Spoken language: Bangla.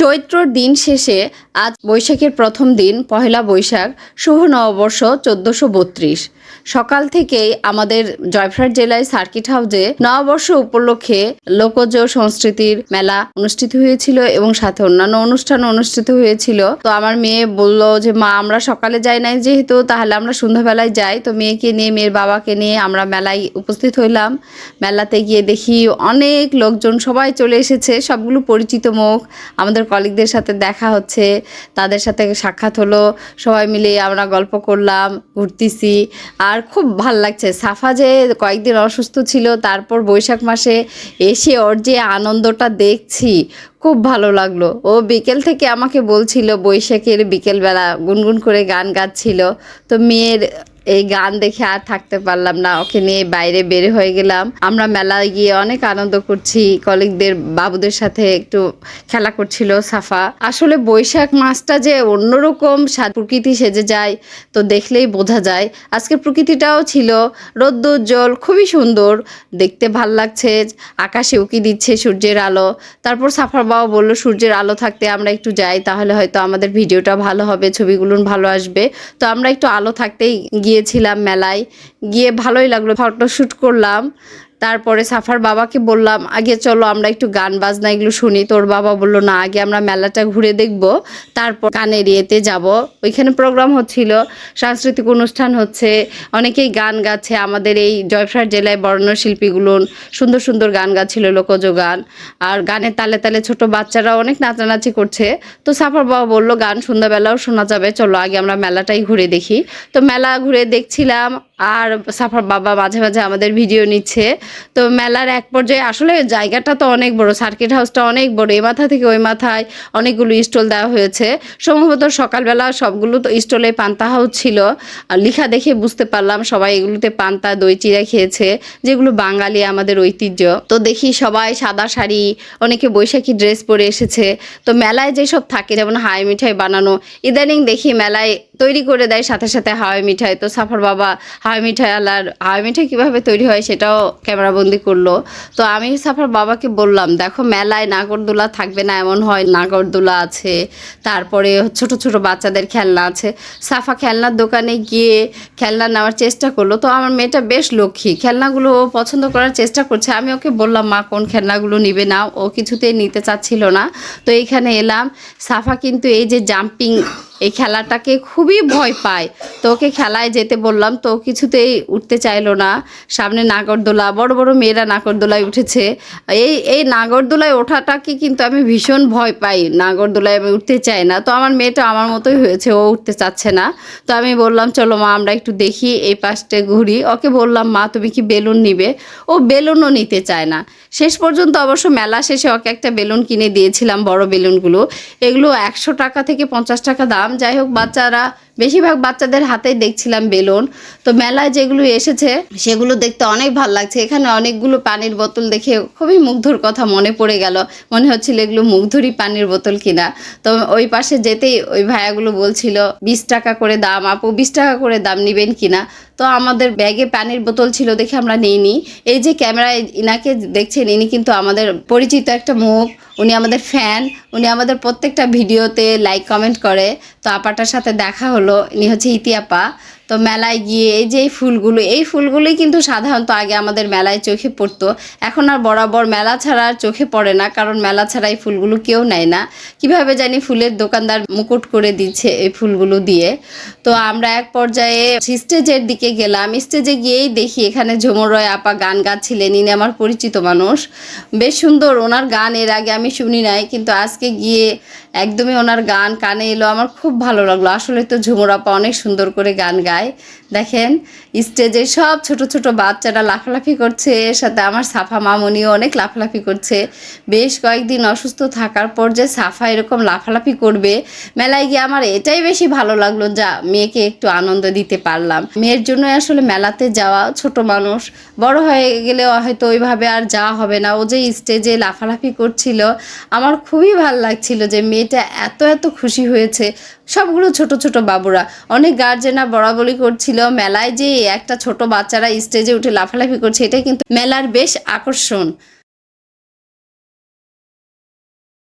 চৈত্রর দিন শেষে আজ বৈশাখের প্রথম দিন, পহেলা বৈশাখ, শুভ নববর্ষ চোদ্দশো বত্রিশ। সকাল থেকেই আমাদের জয়ফ্রাট জেলায় সার্কিট হাউসে নববর্ষ উপলক্ষে লোকজ সংস্কৃতির মেলা অনুষ্ঠিত হয়েছিল এবং সাথে অন্যান্য অনুষ্ঠান অনুষ্ঠিত হয়েছিল। তো আমার মেয়ে বলল যে, মা, আমরা সকালে যাই নাই যেহেতু, তাহলে আমরা সন্ধ্যাবেলায় যাই। তো মেয়েকে নিয়ে, মেয়ের বাবাকে নিয়ে আমরা মেলায় উপস্থিত হইলাম। মেলাতে গিয়ে দেখি অনেক লোকজন, সবাই চলে এসেছে, সবগুলো পরিচিত মুখ। আমাদের কলিগদের সাথে দেখা হচ্ছে, তাদের সাথে সাক্ষাৎ হলো, সবাই মিলে আমরা গল্প করলাম, ঘুরতেছি। আর খুব ভালো লাগছে। সাফা যে কয়েকদিন অসুস্থ ছিল, তারপর বৈশাখ মাসে এসে ওর যে আনন্দটা দেখছি, খুব ভালো লাগল। ও বিকেল থেকে আমাকে বলছিল, বৈশাখের বিকেলবেলা গুনগুন করে গান গাচ্ছিল। তো মেয়ের এই গান দেখে আর থাকতে পারলাম না, ওকে নিয়ে বাইরে বের হয়ে গেলাম। আমরা মেলায় গিয়ে অনেক আনন্দ করছি, কলিগদের, বাবুদের সাথে একটু খেলা করছিল সাফা। আসলে বৈশাখ মাসটা যে অন্যরকম প্রকৃতি সেজে যায়, তো দেখলেই বোঝা যায়। আজকে প্রকৃতিটাও ছিল রৌদ্রোজ্জ্বল খুবই সুন্দর, দেখতে ভালো লাগছে, আকাশে উকি দিচ্ছে সূর্যের আলো। তারপর সাফার বাবা বলল, সূর্যের আলো থাকতে আমরা একটু যাই, তাহলে হয়তো আমাদের ভিডিওটা ভালো হবে, ছবিগুলো ভালো আসবে। তো আমরা একটু আলো থাকতেই গিয়েছিলাম মেলায়। গিয়ে ভালোই লাগল ফটো শ্যুট করলাম। তারপরে সাফার বাবাকে বললাম, আগে চলো আমরা একটু গান বাজনা এগুলো শুনি। তোর বাবা বলল, না, আগে আমরা মেলাটা ঘুরে দেখব, তারপর গানের ইয়েতে যাব। ওইখানে প্রোগ্রাম হচ্ছিল, সাংস্কৃতিক অনুষ্ঠান হচ্ছে, অনেকেই গান গাচ্ছে। আমাদের এই জয়ফ্রাট জেলায় বর্ণ শিল্পীগুলো সুন্দর সুন্দর গান গাচ্ছিল লোকজ গান আর গানের তালে তালে ছোট বাচ্চারা অনেক নাচানাচি করছে। তো সাফার বাবা বলল, গান সন্ধ্যাবেলাও শোনা যাবে, চলো আগে আমরা মেলাটাই ঘুরে দেখি। তো মেলা ঘুরে দেখছিলাম আর সাফার বাবা মাঝে মাঝে আমাদের ভিডিও নিচ্ছে। তো মেলার এক পর্যায়ে আসলে জায়গাটা তো অনেক বড় সার্কিট হাউসটা অনেক বড়, এই মাথা থেকে ওই মাথায় অনেকগুলো স্টল দেওয়া হয়েছে। সম্ভবত সকালবেলা সবগুলো তো স্টলে পান্তা হাউস ছিল। আর লিখা দেখে বুঝতে পারলাম সবাই এগুলোতে পান্তা, দই, চিড়া খেয়েছে, যেগুলো বাঙালি আমাদের ঐতিহ্য। তো দেখি সবাই সাদা শাড়ি, অনেকে বৈশাখী ড্রেস পরে এসেছে। তো মেলায় যেসব থাকে, যেমন হাই মিঠাই বানানো, ইদানিং দেখি মেলায় তৈরি করে দেয় সাথে সাথে হাওয়াই মিঠাই। তো সাফার বাবা হাওয়াই মিঠাই আলার হাওয়াই মিঠাই কীভাবে তৈরি হয় সেটাও ক্যামেরাবন্দি করল। তো আমি সাফার বাবাকে বললাম, দেখো, মেলায় নাগরদোলা থাকবে না, এমন হয় নাগরদোলা আছে, তারপরে ছোট ছোট বাচ্চাদের খেলনা আছে। সাফা খেলনার দোকানে গিয়ে খেলনা নেওয়ার চেষ্টা করল। তো আমার মেয়েটা বেশ লক্ষ্মী, খেলনাগুলো পছন্দ করার চেষ্টা করছে। আমি ওকে বললাম, মা, কোন খেলনাগুলো নিবে না? ও কিছুতেই নিতে চাচ্ছিল না। তো এইখানে এলাম। সাফা কিন্তু এই যে জাম্পিং এই খেলাটাকে খুবই ভয় পায়। তো ওকে খেলায় যেতে বললাম, তো কিছুতেই উঠতে চাইলো না। সামনে নাগরদোলা, বড় বড় মেয়েরা নাগরদোলায় উঠেছে। এই এই নাগরদোলায় ওঠাটাকে কিন্তু আমি ভীষণ ভয় পাই। নাগরদোলায় আমি উঠতে চাই না। তো আমার মেয়েটা আমার মতোই হয়েছে, ও উঠতে চাচ্ছে না। তো আমি বললাম, চলো মা, আমরা একটু দেখি, এই পাশটা ঘুরি। ওকে বললাম, মা, তুমি কি বেলুন নিবে? ও বেলুনও নিতে চায় না। শেষ পর্যন্ত অবশ্য মেলা শেষে ওকে একটা বেলুন কিনে দিয়েছিলাম, বড় বেলুনগুলো। এগুলো একশো টাকা থেকে পঞ্চাশ টাকা দাম। যাই হোক বাচ্চারা বেশিরভাগ বাচ্চাদের হাতেই দেখছিলাম বেলুন। তো মেলায় যেগুলো এসেছে, সেগুলো দেখতে অনেক ভালো লাগছে। এখানে অনেকগুলো পানির বোতল দেখে খুবই মুগ্ধর কথা মনে পড়ে গেল। মনে হচ্ছিল এগুলো মুগ্ধরই পানির বোতল কিনা। তো ওই পাশে যেতেই ওই ভাইয়াগুলো বলছিল, বিশ টাকা করে দাম, আপু বিশ টাকা করে দাম নেবেন কিনা? তো আমাদের ব্যাগে পানির বোতল ছিল দেখে আমরা নিইনি। এই যে ক্যামেরায় ইনাকে দেখছেন, ইনি কিন্তু আমাদের পরিচিত একটা মুখ। উনি আমাদের ফ্যান, উনি আমাদের প্রত্যেকটা ভিডিওতে লাইক, কমেন্ট করে। তো আপাটার সাথে দেখা হলো। ইনি হচ্ছে ইতিয়াপা। তো মেলায় গিয়ে এই যে এই ফুলগুলো, এই ফুলগুলোই কিন্তু সাধারণত আগে আমাদের মেলায় চোখে পড়তো। এখন আর বরাবর মেলা ছাড়া আর চোখে পড়ে না, কারণ মেলা ছাড়া এই ফুলগুলো কেউ নেয় না। কীভাবে জানি ফুলের দোকানদার মুকুট করে দিচ্ছে এই ফুলগুলো দিয়ে। তো আমরা এক পর্যায়ে স্টেজের দিকে গেলাম। স্টেজে গিয়েই দেখি এখানে ঝুমুর রয় আপা গান গাচ্ছিলেন। ইনি আমার পরিচিত মানুষ। বেশ সুন্দর, ওনার গান এর আগে আমি শুনি নাই, কিন্তু আজকে গিয়ে একদমই ওনার গান কানে এলো। আমার খুব ভালো লাগল। আসলে তো ঝুমুর আপা অনেক সুন্দর করে গান গায়। দেখেন, স্টেজে সব ছোট ছোট বাচ্চারা লাফালাফি করছে, এর সাথে আমার সাফা মামনিও অনেক লাফালাফি করছে। বেশ কয়েকদিন অসুস্থ থাকার পর যে সাফা এরকম লাফালাফি করবে, মেলায় গিয়ে আমার এটাই বেশি ভালো লাগল যা মেয়েকে একটু আনন্দ দিতে পারলাম। মেয়ের জন্য আসলে মেলাতে যাওয়া ছোট মানুষ, বড় হয়ে গেলে হয়তো ওইভাবে আর যাওয়া হবে না। ও যে স্টেজে লাফালাফি করছিল, আমার খুবই ভালো লাগছিল যে মেয়েটা এত এত খুশি হয়েছে। সবগুলো ছোট ছোট বাবুরা। অনেক গার্জেনরা বরাবরই করছিল মেলায় যে একটা ছোট বাচ্চারা স্টেজে উঠে লাফালাফি করছে, এটা কিন্তু মেলার বেশ আকর্ষণ।